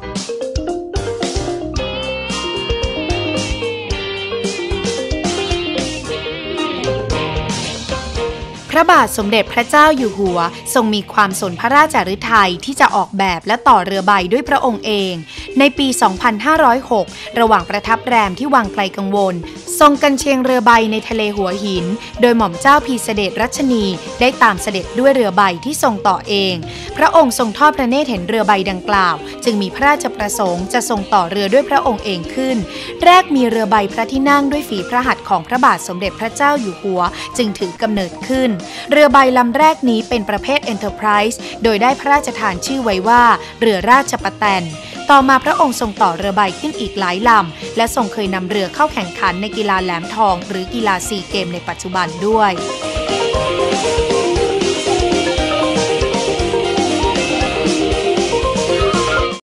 พ ระบาทสมเด็จพระเจ้าอยู่หัว ทรงมีความสนพระราชฤทัยที่จะออกแบบและต่อเรือใบด้วยพระองค์เอง ในปี 2506 ระหว่างประทับแรมที่วังไกลกังวล ทรงกันเชียงเรือใบในทะเลหัวหิน โดยหม่อมเจ้าพีเสด็จรัชนีได้ตามเสด็จด้วยเรือใบที่ทรงต่อเอง พระองค์ทรงทอดพระเนตรเห็นเรือใบดังกล่าว จึงมีพระราชประสงค์จะทรงต่อเรือด้วยพระองค์เองขึ้น แรกมีเรือใบพระที่นั่งด้วยฝีพระหัตถ์ของพระบาทสมเด็จพระเจ้าอยู่หัว จึงถือกำเนิดขึ้นเรือใบลำแรกนี้เป็นประเภท Enterprise โดยได้พระราชทานชื่อไว้ว่า เรือราชปะแตน ต่อมาพระองค์ทรงต่อเรือใบขึ้นอีกหลายลำ และทรงเคยนำเรือเข้าแข่งขันในกีฬาแหลมทอง หรือกีฬาซีเกมในปัจจุบันด้วย